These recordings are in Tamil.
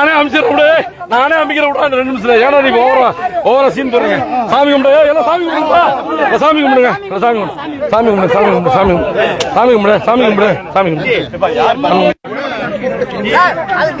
நானே அமைச்சிட விடு நானே அமைக்கிற விடுறேன் ரெண்டு நிமிஷத்துல ஏன்னா நீ ஓவரா ஓவரா சீன் போறீங்க சாமி கும்பிடு எல்லாம் சாமி கும்பிடுங்க சாமி கும்பிடுங்க சாமி கும்பிடு சாமி கும்பிடு சாமி கும்பிடு சாமி கும்பிடு சாமி கும்பிடு சாமி கும்பிடு சாமி கும்பிடு அது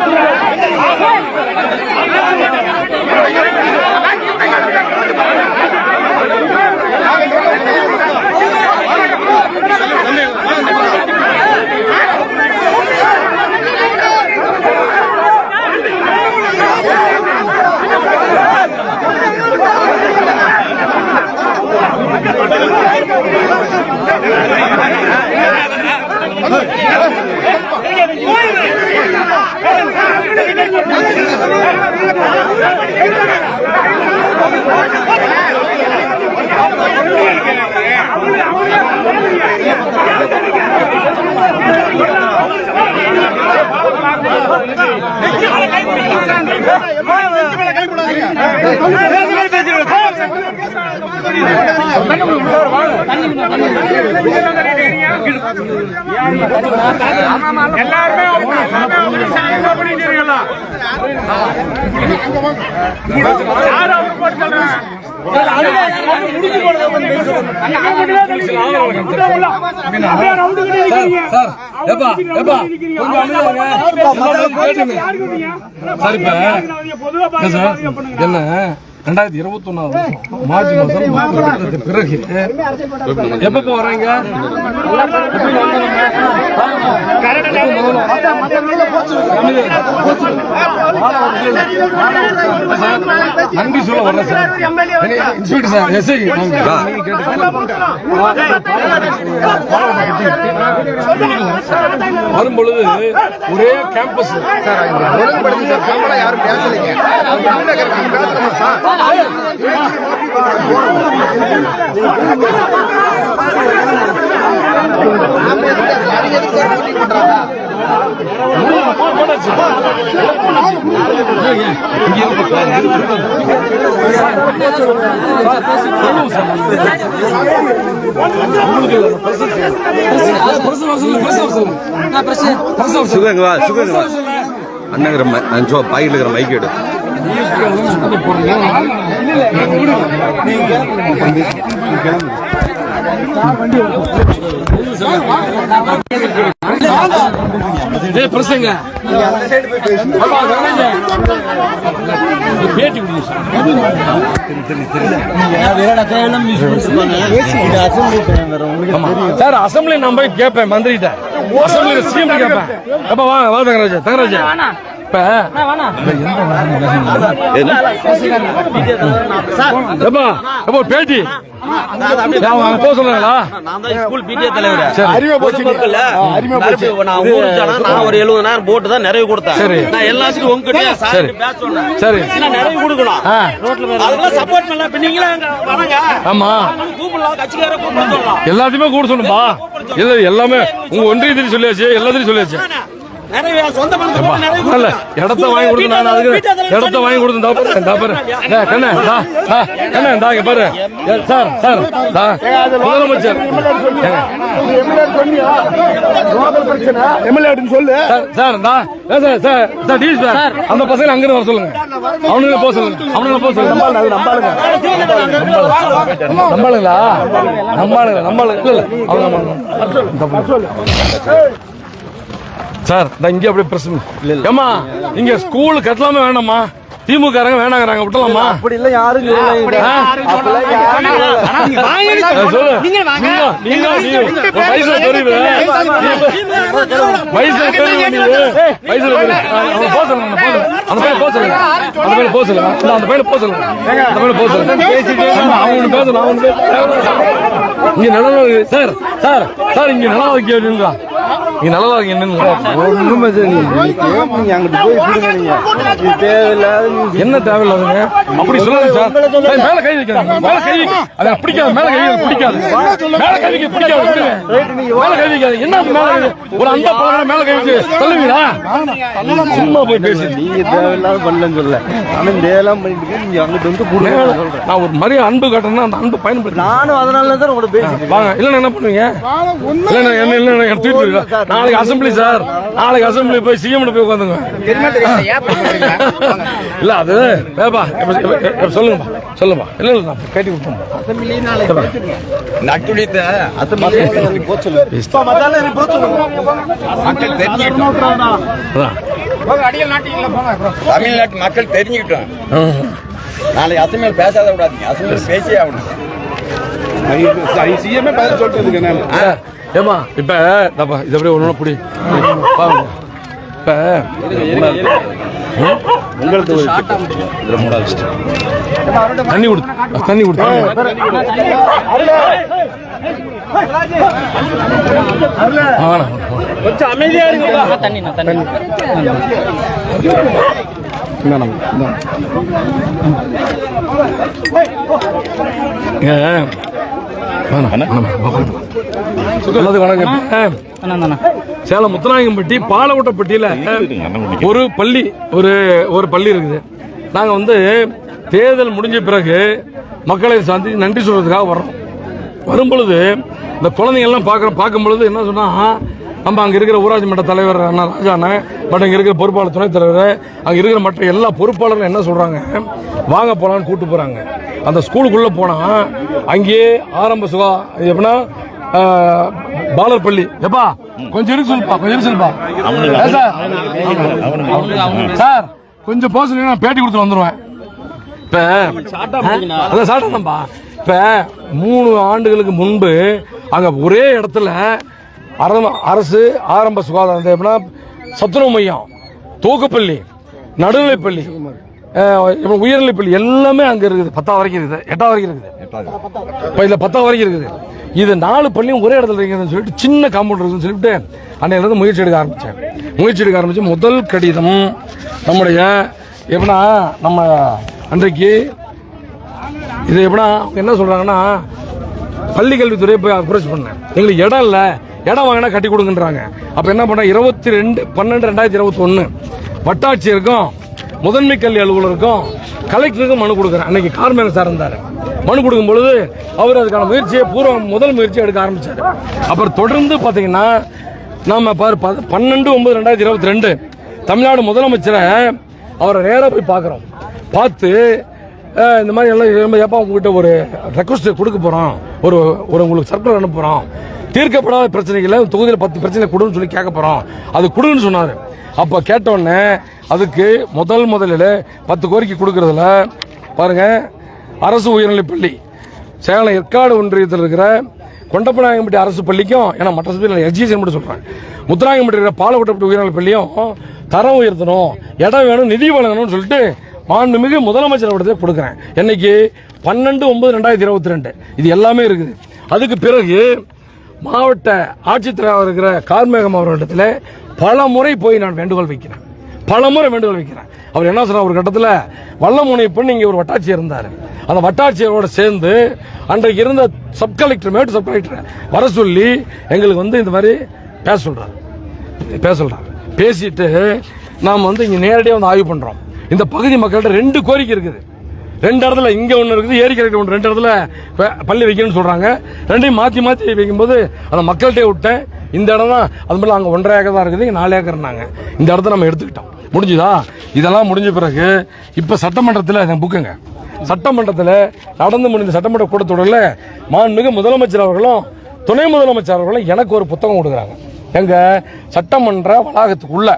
ஆ சார் எல்லாருமே ஜெய நம்ம என்ன? ரெண்டாயிரத்தி இருபத்தி ஒன்னாவது மார்ச் மாதம் மாதத்துக்கு பிறகு எப்ப போறாங்க நன்றி சொல்ல வரேன் சார். இன்ஸ்பெக்டர் சார் எஸ்ஐ வரும்பொழுது ஒரே கேம்பஸ் சார் யாரும் பேசலைங்க சார் நாம எதுக்கு சார்? அண்ணங்கிற பாக்கெட்ல இருக்கிற மைக் எடு பிரசங்க. பேட்டி சார். அசம்பிளி நான் போய் கேட்பேன் மந்திரிட்ட அசம்பிளி சிஎம் கேட்பேன். அப்ப வா வா தங்கராஜா தங்கராஜா. இப்ப எப்போ பேட்டி போக சொல்றாங்களா நான் தான் ஸ்கூல் பிடிஏ தலைவர் சரி. அறிவை போச்சு பொதுமக்கள்ல அறிவை போச்சு நிறைய நான் ஊருக்கு போனா நான் ஒரு எழுபதாயிரம் போட்டு தான் நிறைய கொடுத்தேன் சரி. நான் எல்லாத்துக்கும் உங்ககிட்ட சார் சரி. கொடுக்கணும். அதெல்லாம் சப்போர்ட் நீங்களே வராங்க ஆமா எல்லாத்தையுமே கூட சொல்லணும்பா இல்ல எல்லாமே உங்க ஒன்றியத்திலையும் சொல்லியாச்சு எல்லாத்தையும் சொல்லியாச்சு இல்ல. இடத்த வாங்கி கொடுத்து நான் அதுக்கு இடத்த வாங்கி கொடுத்து தா பாரு தா பாரு. கண்ணே தா தா கண்ணே தா இங்க பாரு. சார் சார் தா. முதலமைச்சர். எம்எல்ஏ சொல்லு. சார் சார் தா. ஏ, சார் சார் சார் டி சார். அந்த பசங்க அங்க வர சொல்லுங்க. அவனுங்கள போக சொல்லுங்க. அவனுங்கள போக சொல்லுங்க. நம்பாளுங்க நம்பாளுங்களா? நம்பாளுங்க நம்பாளுங்க இல்ல இல்ல. அவங்க நம்பாளுங்க சார் இந்த இங்க அப்படியே பிரச்சனை ஏமா இங்க ஸ்கூல் கட்டலாமா வேணாமா திமுக வேணாங்கிறாங்க விட்டலாமா அப்படி இல்ல யாரும் இங்க இருக்கு. சார் சார் சார் இங்க நிலவா வைக்க நீங்க கொடுங்க நீங்க இது தேவையில்லாத நீங்க என்ன தேவையில்லாதுங்க அப்படி சொல்லாது சார் மேல கை வைக்காதீங்க மேல கை வைக்க அது பிடிக்காது மேல கை பிடிக்காது மேல கை வைக்க பிடிக்காது. மேல கை வைக்காது என்ன மேல? ஒரு அந்த பழக மேல கை வச்சு சொல்லுவீங்களா சும்மா போய் பேசி நீங்க தேவையில்லாத பண்ணலன்னு சொல்ல ஆனா இந்த இதெல்லாம் பண்ணிட்டு நீங்க அங்கிட்டு வந்து கொடுங்க நான் ஒரு மாதிரி அன்பு காட்டணும்னா அந்த அன்பு பயன்படுத்தி நானும் அதனால தான் உங்களோட பேசிட்டு வாங்க இல்லைன்னா என்ன பண்ணுவீங்க இல்லைன்னா என்ன இல்லைன்னா போயிடுவீங்களா? நாளைக்கு அசம்பிளி சார் நாளைக்கு அசம்பிளி போய் சிஎம் போய் உட்காந்துங்க. இல்ல அது வேப்பா சொல்லுங்கப்பா சொல்லுப்பா இல்ல இல்ல நான் கேட்டி. தமிழ்நாட்டு மக்கள் தெரிஞ்சுக்கிட்டோம். நாளைக்கு அசமையில் பேசாத விடாதீங்க. அசமையில் பேசியே ஆகணும். சிஎம்ஏ பதில் சொல்லிட்டு இருக்கேன் ஏம்மா இப்ப தப்பா இது அப்படியே பாருங்க. தண்ணி கொடுத்து தண்ணி கொஞ்சம் அமைதியா வா, போயிட்டு வா. சொன்னது வணக்கம். சேலம் முத்துநாயகம்பட்டி பாலவட்டப்பட்டியில ஒரு பள்ளி ஒரு ஒரு பள்ளி இருக்குது. நாங்க வந்து தேர்தல் முடிஞ்ச பிறகு மக்களை சந்தி நன்றி சொல்றதுக்காக வர்றோம். வரும் பொழுது இந்த குழந்தைங்க எல்லாம் பார்க்குற பார்க்கும் பொழுது என்ன சொன்னா நம்ம அங்கே இருக்கிற ஊராட்சி மன்ற தலைவர் அண்ணா ராஜாண்ண பட் அங்கே இருக்கிற பொறுப்பாளர் துணைத் தலைவர் அங்கே இருக்கிற மற்ற எல்லா பொறுப்பாளரும் என்ன சொல்றாங்க? வாங்க போலான்னு கூட்டு போறாங்க. அந்த ஸ்கூலுக்குள்ள போனா அங்கேயே ஆரம்ப சுகா எப்படின்னா பாலர் பள்ளி. எப்பா கொஞ்சம் இருக்கு சொல்லுப்பா கொஞ்சம் சொல்லுப்பா. சார். சார் கொஞ்சம் போக சொல்லி நான் பேட்டி கொடுத்து வந்துருவேன். இப்ப அதான் சாப்பிட்டோம்பா இப்ப மூணு ஆண்டுகளுக்கு முன்பு அங்க ஒரே இடத்துல அர- அரசு ஆரம்ப சுகாதார நிலையம்னா எப்படின்னா சத்துணவு மையம் தூக்குப்பள்ளி நடுநிலைப்பள்ளி உயர்நிலைப்பள்ளி எல்லாமே அங்க இருக்குது. பத்தாவது வரைக்கும் இருக்குது. எட்டாவது வரைக்கும் இருக்குது. இப்போ இதில் பத்தாவது வரைக்கும் இருக்குது. இது நாலு பள்ளியும் ஒரே இடத்துல இருக்குதுன்னு சொல்லிட்டு சின்ன காம்பவுண்ட் இருக்குதுன்னு சொல்லிட்டு அன்னையிலேருந்து முயற்சி எடுக்க ஆரம்பித்தேன் முயற்சி எடுக்க ஆரம்பித்து முதல் கடிதம் நம்முடைய எப்படின்னா நம்ம அன்றைக்கு இது எப்படின்னா அவங்க என்ன சொல்கிறாங்கன்னா பள்ளி கல்வித்துறையை போய் அப்ரோச் பண்ணேன். எங்களுக்கு இடம் இல்லை. இடம் வாங்கினா கட்டி கொடுங்கன்றாங்க. அப்போ என்ன பண்ண இருபத்தி ரெண்டு பன்னெண்டு ரெண்டாயிரத்தி இருபத்தி ஒன்று வட்டாட்சியருக்கும் முதன்மை கல்வி அலுவலருக்கும் கலெக்டருக்கும் மனு கொடுக்குறேன். அன்னைக்கு கார்மேக சார் இருந்தார். மனு கொடுக்கும் பொழுது அவர் அதுக்கான முயற்சியை பூர்வ முதல் முயற்சியை எடுக்க ஆரம்பிச்சார். அப்புறம் தொடர்ந்து பார்த்தீங்கன்னா நம்ம பாரு பன்னெண்டு ஒன்பது ரெண்டாயிரத்தி இருபத்தி ரெண்டு தமிழ்நாடு முதலமைச்சரை அவரை நேராக போய் பார்க்குறோம் பார்த்து இந்த மாதிரி எல்லாம் ஏப்பா உங்ககிட்ட ஒரு ரெக்வஸ்ட் கொடுக்க போகிறோம் ஒரு ஒரு உங்களுக்கு சர்க்குலர் அனுப்புகிறோம் தீர்க்கப்படாத பிரச்சனைகளை தொகுதியில் பத்து பிரச்சனை கொடுன்னு சொல்லி கேட்க போகிறோம் அது கொடுன்னு சொன்னார். அப்போ கேட்டோடனே அதுக்கு முதல் முதலில் பத்து கோரிக்கை கொடுக்கறதுல பாருங்க அரசு உயர்நிலைப் பள்ளி சேலம் ஏற்காடு ஒன்றியத்தில் இருக்கிற கொண்டப்பநாயகம்பட்டி அரசு பள்ளிக்கும் ஏன்னா மற்ற சபையில் எஜுகேஷன் மட்டும் சொல்கிறேன் முத்துராயம்பட்டி இருக்கிற பாலக்கோட்டப்பட்டி உயர்நிலைப் பள்ளியும் தரம் உயர்த்தணும் இடம் வேணும் நிதி வழங்கணும்னு சொல்லிட்டு மாண்புமிகு முதலமைச்சர் அவர்கிட்ட கொடுக்குறேன். என்னைக்கு பன்னெண்டு ஒன்பது ரெண்டாயிரத்தி இருபத்தி ரெண்டு இது எல்லாமே இருக்குது. அதுக்கு பிறகு மாவட்ட ஆட்சித்தலைவர் இருக்கிற கார்மேகம் அவர்களிடத்தில் பல முறை போய் நான் வேண்டுகோள் வைக்கிறேன். பல முறை வேண்டுகோள் வைக்கிறேன். அவர் என்ன சொன்னார்? ஒரு கட்டத்தில் வல்லமுனைப்பன் இங்கே ஒரு வட்டாட்சியர் இருந்தார். அந்த வட்டாட்சியரோடு சேர்ந்து அன்றைக்கு இருந்த சப் கலெக்டர் மேட்டு சப் கலெக்டர் வர சொல்லி எங்களுக்கு வந்து இந்த மாதிரி பேச சொல்கிறார் பேச சொல்கிறார் பேசிட்டு நாம் வந்து இங்கே நேரடியாக வந்து ஆய்வு பண்ணுறோம் இந்த பகுதி மக்கள்கிட்ட ரெண்டு கோரிக்கை இருக்குது. ரெண்டு இடத்துல இங்கே ஒன்று இருக்குது ஏரிக்கரை ஒன்று ரெண்டு இடத்துல பள்ளி வைக்கணும்னு சொல்கிறாங்க ரெண்டையும் மாற்றி மாற்றி வைக்கும்போது அந்த மக்கள்கிட்டே விட்டேன். இந்த இடம் தான் அது மாதிரி அங்கே ஒன்றரை ஏக்கர் தான் இருக்குது. இங்கே நாலு ஏக்கர்னாங்க இந்த இடத்த நம்ம எடுத்துக்கிட்டோம். முடிஞ்சுதா? இதெல்லாம் முடிஞ்ச பிறகு இப்போ சட்டமன்றத்தில் புக்குங்க. சட்டமன்றத்தில் நடந்து முடிந்த சட்டமன்ற கூட்டத்தொடரில் மாண்புமிகு முதலமைச்சர் அவர்களும் துணை முதலமைச்சர் அவர்களும் எனக்கு ஒரு புத்தகம் கொடுக்குறாங்க. எங்கள் சட்டமன்ற வளாகத்துக்குள்ளே.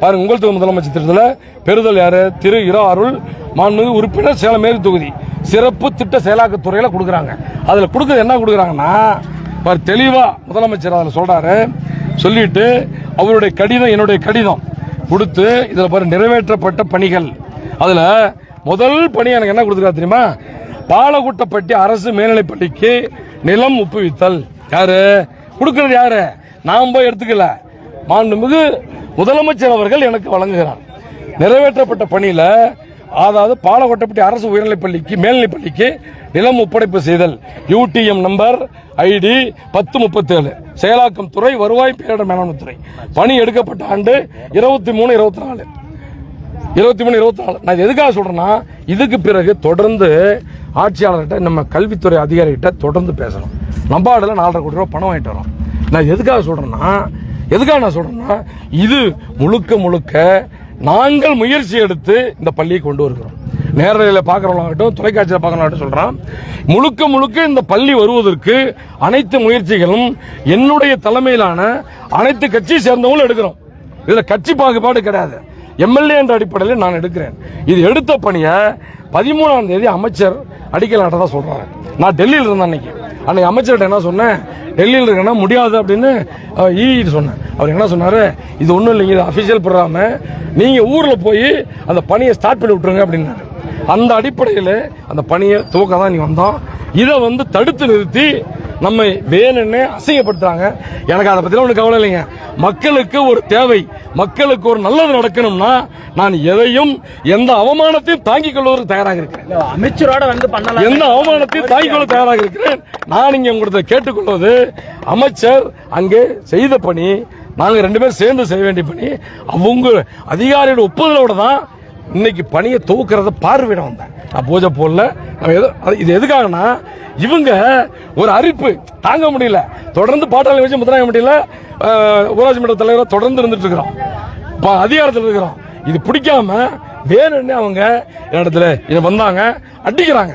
பாருங்க உங்கள் தொகுதி முதலமைச்சர் தேர்தலில் பெறுதல் யாரு? திரு இரா அருள் மாண்புமிகு உறுப்பினர் சேலம் மேற்கு தொகுதி. சிறப்பு திட்ட செயலாக்கத்துறையில் கொடுக்குறாங்க. அதில் கொடுக்குறது என்ன கொடுக்குறாங்கன்னா பாரு தெளிவாக முதலமைச்சர் அதில் சொல்கிறாரு சொல்லிட்டு அவருடைய கடிதம் என்னுடைய கடிதம் கொடுத்து இதில் பாரு நிறைவேற்றப்பட்ட பணிகள். அதில் முதல் பணி எனக்கு என்ன கொடுத்துருக்கா தெரியுமா? பாலகுட்டப்பட்டி அரசு மேல்நிலைப்பள்ளிக்கு நிலம் ஒப்புவித்தல். யாரு? கொடுக்கறது யாரு? நாம் போய் எடுத்துக்கல. மாண்புமிகு முதலமைச்சர் அவர்கள் எனக்கு வழங்குகிறார். நிறைவேற்றப்பட்ட பணியில அதாவது பாலகோட்டப்பட்டி அரசு உயர்நிலைப் பள்ளிக்கு நிலம் ஒப்படைப்பு செய்தல். யூடிஎம் நம்பர் ஐடி பத்து முப்பத்தேழு. செயலாக்கம் துறை வருவாய் பேரிடர் மேலாண்மை துறை. பணி எடுக்கப்பட்ட ஆண்டு இருபத்தி மூணு இருபத்தி நாலு. இருபத்தி மூணு இருபத்தி நாலு. நான் எதுக்காக சொல்றேன்னா இதுக்கு பிறகு தொடர்ந்து ஆட்சியாளர்கிட்ட நம்ம கல்வித்துறை அதிகாரிகிட்ட தொடர்ந்து பேசணும். நம்பாடுல நாலரை கோடி ரூபா பணம் வாங்கிட்டு வரோம். நான் எதுக்காக சொல்றேன்னா எதுக்காக நான் சொல்கிறேன்னா இது முழுக்க முழுக்க நாங்கள் முயற்சி எடுத்து இந்த பள்ளியை கொண்டு வருகிறோம். நேரலையில் பார்க்குறவங்களாகட்டும் தொலைக்காட்சியில் பார்க்குறவங்களாகட்டும் சொல்கிறான் முழுக்க முழுக்க இந்த பள்ளி வருவதற்கு அனைத்து முயற்சிகளும் என்னுடைய தலைமையிலான அனைத்து கட்சியை சேர்ந்தவங்களும் எடுக்கிறோம். இதில் கட்சி பாகுபாடு கிடையாது. எம்எல்ஏ என்ற அடிப்படையில் நான் எடுக்கிறேன். இது எடுத்த பணியை பதிமூணாம் தேதி அமைச்சர் அடிக்கலாட்டதான் சொல்கிறாங்க நான் டெல்லியில் இருந்தேன் அன்னைக்கு. அன்னைக்கு அமைச்சர்கிட்ட என்ன சொன்னேன்? டெல்லியில் இருக்கேன்னா முடியாது அப்படின்னு ஈட்டு சொன்னேன் அவர் என்ன சொன்னார்? இது ஒன்றும் இல்லைங்க இது அஃபிஷியல் ப்ரோக்ராமு நீங்கள் ஊரில் போய் அந்த பணியை ஸ்டார்ட் பண்ணி விட்டுருங்க அப்படின்னாரு. அந்த அடிப்படையில் அந்த பணியை துவக்க தான் நீ வந்தோம் இதை வந்து தடுத்து நிறுத்தி நம்மை வேணும்னு அசிங்கப்படுத்துறாங்க. எனக்கு அதை பத்திலாம் ஒன்றும் கவலை இல்லைங்க. மக்களுக்கு ஒரு தேவை. மக்களுக்கு ஒரு நல்லது நடக்கணும்னா நான் எதையும் எந்த அவமானத்தையும் தாங்கிக் கொள்வதற்கு தயாராக இருக்கிறேன். அமைச்சரோட வந்து பண்ணலாம் எந்த அவமானத்தையும் தாங்கிக் கொள்ள தயாராக இருக்கிறேன். நான் இங்க உங்கள்கிட்ட கேட்டுக்கொள்வது அமைச்சர் அங்கே செய்த பணி நாங்க ரெண்டு பேரும் சேர்ந்து செய்ய வேண்டிய பணி அவங்க அதிகாரியோட ஒப்புதலோட தான் இன்னைக்கு பணியை துவக்கிறத பார்வையிட வந்தேன். நான் பூஜை போடல. நான் எது- இது எதுக்காகனா இவங்க ஒரு அரிப்பு. தாங்க முடியல. தொடர்ந்து பாட்டாளி வச்சு முத்தராய முடியல. ஊராட்சி மன்ற தலைவராக தொடர்ந்து இருந்துட்டு இருக்கிறோம் இப்போ அதிகாரத்தில் இருக்கிறோம். இது பிடிக்காம வேணும்னு அவங்க இடத்துல இதை வந்தாங்க. அடிக்கிறாங்க.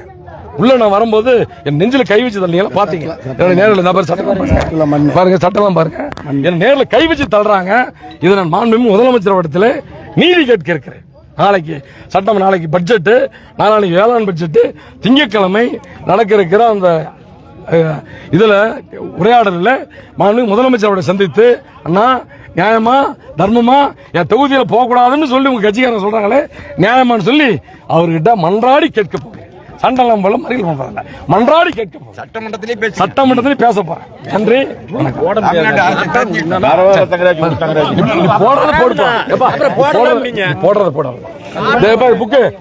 உள்ள நான் வரும்போது என் நெஞ்சில கை வச்சு தள்ளீங்க பாத்தீங்க. என்னோட நேரில் நபர் சட்டம் பாருங்க. சட்டம்லாம் பாருங்க. என் நேரில் கை வச்சு தள்ளுறாங்க. இதை நான் மாண்புமிகு முதலமைச்சர் இடத்துல நீதி கேட்க இருக்கிறேன். நாளைக்கு சட்டம் நாளைக்கு பட்ஜெட்டு நாளைக்கு வேளாண் பட்ஜெட்டு திங்கட்கிழமை நடக்க இருக்கிற அந்த இதில் உரையாடலில் மாநில முதலமைச்சரோட சந்தித்து அண்ணா நியாயமா தர்மமா என் தொகுதியில் போகக்கூடாதுன்னு சொல்லி உங்கள் கட்சிக்காரன் சொல்கிறாங்களே நியாயமான்னு சொல்லி அவர்கிட்ட மன்றாடி கேட்க போகிறேன் சண்டெல்லாம் போல மறியல் பண்றாங்க மன்றாடி கேட்க சட்டமன்றத்திலே பேசி சட்டமன்றத்தில் பேச போறேன். நன்றி. போடுறத போடுப்பா. போடுறத- தேப்பா புக்கு.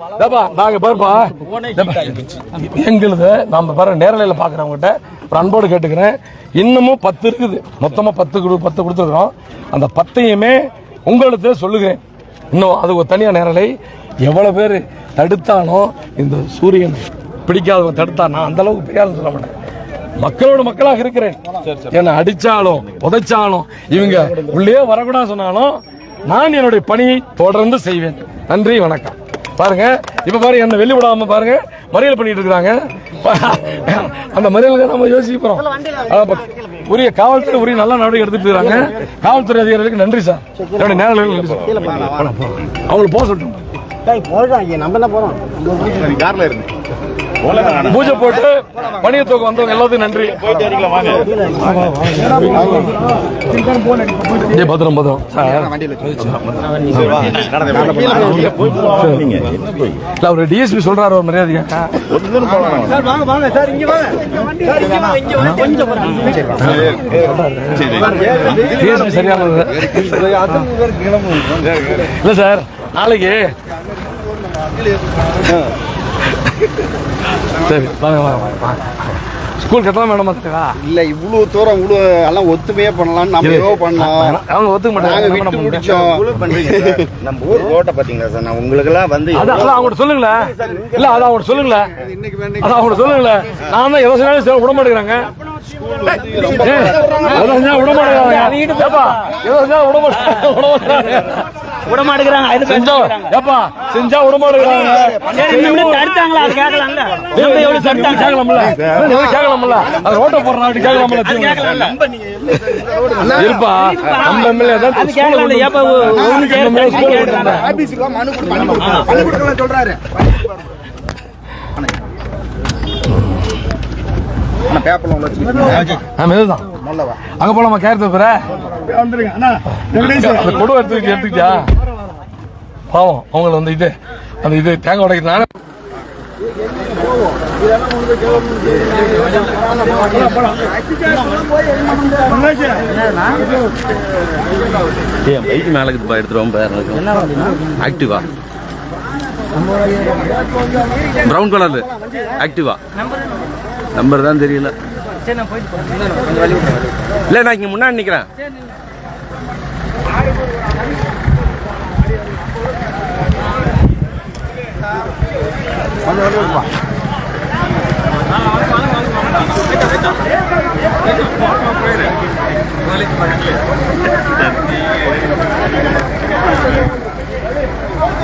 நாங்க பாருப்பா. எங்களுது நாம பாரு நேரலையில் பாக்குறவங்ககிட்ட ஒரு அன்போடு கேட்டுக்கிறேன். இன்னமும் பத்து இருக்குது. மொத்தமா பத்து கொடு- பத்து கொடுத்துருக்கோம் அந்த பத்தையுமே உங்களுக்கு சொல்லுகிறேன். இன்னும் அது ஒரு தனியா நேரலை. எவ்வளோ பேர் தடுத்தானோ இந்த சூரியன் பிடிக்காதவங்க தடுத்தான் நான் அந்த அளவுக்கு பெரிய சொல்ல மாட்டேன். மக்களோட மக்களாக இருக்கிறேன். என்னை அடித்தாலும் உதைச்சாலும் இவங்க உள்ளே வரக்கூடாது சொன்னாலும் நான் என்னுடைய பணியை தொடர்ந்து செய்வேன். நன்றி வணக்கம். பாருங்க இப்ப பாருங்க என்ன வெளி விடாம பாருங்க. மறியல் பண்ணிட்டு இருக்காங்க அந்த மறியலுக்கு நம்ம யோசிக்கிறோம் அதான் உரிய காவல்துறை உரிய நல்ல நடவடிக்கை எடுத்துட்டு இருக்காங்க காவல்துறை அதிகாரிகளுக்கு நன்றி சார். என்னுடைய நேரில் நன்றி கார்ல இருக்கு பூஜை போட்டு பணியை தூக்கம் வந்தவங்க எல்லாத்துக்கும் நன்றி. ஏய், பத்திரம் பத்திரம். சார். இல்ல அவர் டிஎஸ்பி சொல்றாரு ஒரு மரியாதையா? டிஎஸ்பி சரியானது இல்ல சார். நாளைக்கு சரி வாங்க வாங்க வாங்க, வாங்க. ஸ்கூல் கட்டலாம் மேடம் பார்த்துக்கா இல்ல இவ்வளவு தூரம் இவ்வளவு எல்லாம் ஒத்துமையா பண்ணலாம் நம்ம ஏதோ பண்ணோம். அவங்க ஒத்துக்க மாட்டாங்க. நம்ம ஊர் ரோட்டை பாத்தீங்களா சார்? நான் உங்களுக்கு எல்லாம் வந்து அது அதான் அவங்க சொல்லுங்களேன் இல்ல அது அவங்க சொல்லுங்களேன் இன்னைக்கு வேண்டிய அது அவங்க சொல்லுங்களேன் நான் தான் சொன்னாலும் சரி விட மாட்டேங்கிறாங்க. விட மாட்டேங்கிறாங்க. விட மாட்டேங்கிறாங்க விட மாட்டேங்கிறாங்க. விட மாட்டேங்கிறாங்க அது செஞ்சா ஏப்பா செஞ்சா விடமாட்டேங்கிறாங்க தடுத்தாங்களா? அது கேட்கலாம்ல. நம்ம எவ்வளவு தடுத்தாங்க? கேட்கலாம்ல. கேட்கலாம்ல. அது ரோட்ட கேட்கலாம்ல இருப்பா நம்ம எம்எல்ஏ தான் அது கேட்கலாம்ல. ஏப்பா ஒண்ணு விட்டுருந்தேன் ஆபீஸுக்கு மனு மனு கொடுக்கலாம் சொல்றாரு. பேப்பர்ல இதுதான். அங்க போலாமா கேரட் பேர அந்த கொடு எடுத்து எடுத்துக்கிட்டா பாவம் அவங்கள வந்து இது அந்த இது தேங்காய் உடைக்க நானே. ஏன் பைக் மேலே எடுத்துருவோம் ஆக்டிவா ப்ரௌன் கலர்ல ஆக்டிவா நம்பர் தான் தெரியல. இல்லை நான் இங்கே முன்னாடி நிற்கிறேன்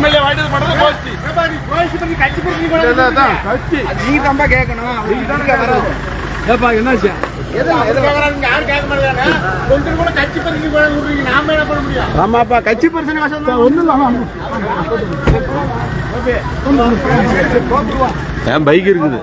எம்எல்ஏ வாங்கிட்டு பண்றது போச்சு நீ தம்பா கேட்கணும் அவருக்கு இங்க வராது ஏப்பா என்னாச்சு? ஆமாப்பா கட்சி பிரச்சனை ஒன்றும் பைக் இருக்குது?